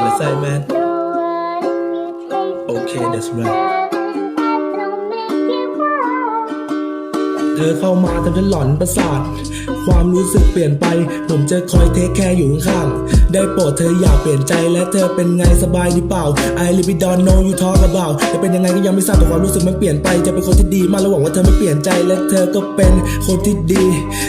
Palasai man Okay that's right เธอเข้ามาทำฉันหลอนประสาท ความรู้สึกเปลี่ยนไป ผมจะคอยเทคแคร์อยู่ข้างๆได้โปรดเธออย่าเปลี่ยนใจและเธอเป็นไงสบายดีเปล่า I really don't know you talk about จะเป็นยังไงก็ยังไม่ทราบแต่ความรู้สึกมันเปลี่ยนไป จะเป็นคนที่ดีมากและหวังว่าเธอไม่เปลี่ยนใจและเธอก็เป็นคนที่ดี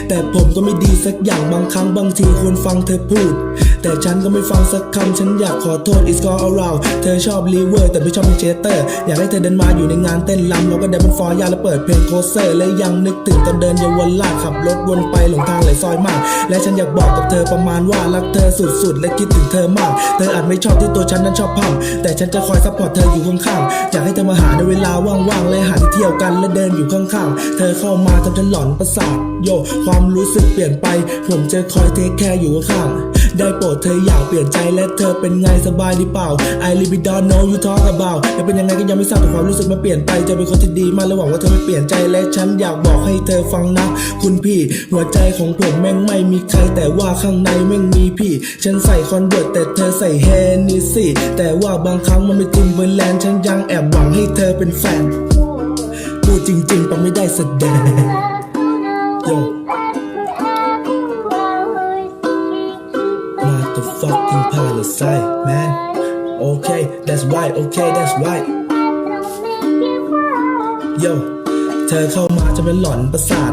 แต่ผมก็ไม่ดีสักอย่างบางครั้งบางทีควรฟังเธอพูด แต่ฉันก็ไม่ฟังสักคำฉันอยากขอโทษ it's all around เธอชอบลีเวอร์แต่ไม่ชอบเป็นเจเตอร์ อยากให้เธอเดินมาอยู่ในงานเต้นรำเราก็เดินบนฟอร์ยาแล้วเปิดเพลงโคเซอร์และยังนึกถึงตอนเดินเยาวราชขับรถวนไปหลงทางหลายซอยมาก และฉันอยากบอกกับเธอประมาณว่ารักเธอสุดๆ และคิดถึงเธอมาก เธออาจไม่ชอบที่ตัวฉันนั้นชอบพังแต่ฉันจะคอยซัพพอร์ตเธออยู่ข้างๆอยากให้เธอมาหาในเวลาว่างๆและหาที่เที่ยวกันและเดินอยู่ข้างๆ เธอเข้ามาทำฉันหลอนประสาทโยความรู้สึกเปลี่ยนไป ผมจะคอยเทคแคร์อยู่ข้างๆ ได้โปรดเธออยากเปลี่ยนใจและเธอเป็นไงสบายดีเปล่า I really don't know you talk about จะเป็นยังไงก็ยังไม่ทราบแต่ความรู้สึกมันเปลี่ยนไปจะเป็นคนที่ดีมากและหวังว่าเธอไม่เปลี่ยนใจและฉันอยากบอกให้เธอฟังนะ คุณพี่ หัวใจของผมแม่งไม่มีใครแต่ว่าข้างในแม่งมีพี่ ฉันใส่คอนเวิร์ตแต่เธอใส่เฮนิซี่แต่ว่าบางครั้งมันไม่ทิมเบอร์แลนด์ฉันยังแอบหวังให้เธอเป็นแฟนพูดจริงๆปะไม่ได้แสดง Yo motherfucking parasite man okay that's right okay that's right yo เธอเข้ามาจะเป็นหลอนประสาท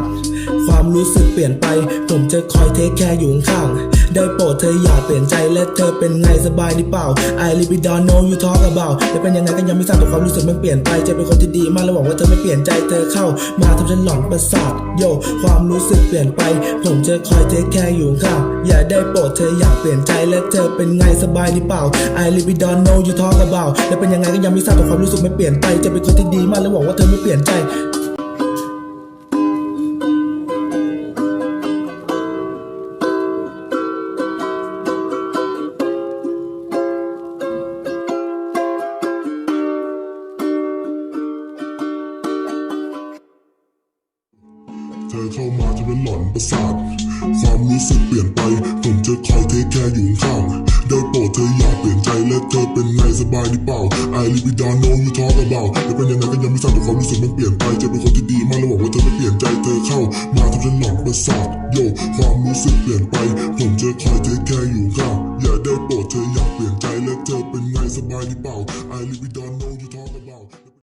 ความรู้สึกเปลี่ยนไป ผมจะคอยเทคแคร์อยู่ข้างได้โปรดเธออย่าเปลี่ยนใจและเธอเป็นไงสบายดีเปล่า I really don't know you talk about จะเป็นยังไงก็ยังไม่ทราบแต่ความรู้สึกมันเปลี่ยนไปจะเป็นคนที่ดีมากและหวังว่าเธอไม่เปลี่ยนใจเธอเข้า มาทำฉันหลอนประสาทโยความรู้สึกเปลี่ยนไป ผมจะคอยเทคแคร์อยู่ข้างอย่าได้โปรดเธออย่าเปลี่ยนใจและเธอเป็นไงสบายดีเปล่า I really don't know you talk about จะเป็นยังไงก็ยังไม่ทราบแต่ความรู้สึกมันเปลี่ยนไปจะเป็นคนที่ดีมากและหวังว่าเธอไม่เปลี่ยนใจ เธอเข้ามาจะเป็นหลอนประสาท ความรู้สึกเปลี่ยนไป ผมจะคอยเทคแคร์อยู่ข้างได้โปรดเธออย่าเปลี่ยนใจและเธอเป็นไงสบายดีเปล่า I really don't know you talk about จะเป็นยังไงก็ยังไม่ทราบแต่ความรู้สึกมันเปลี่ยนไปจะเป็นคนที่ดีมากและหวังว่าเธอไม่เปลี่ยนใจเธอเข้า มาทำฉันหลอนประสาทโยความรู้สึกเปลี่ยนไป ผมจะคอยเทคแคร์อยู่ข้างอย่าได้โปรดเธออย่าเปลี่ยนใจและเธอเป็นไงสบายดีเปล่า I really don't know you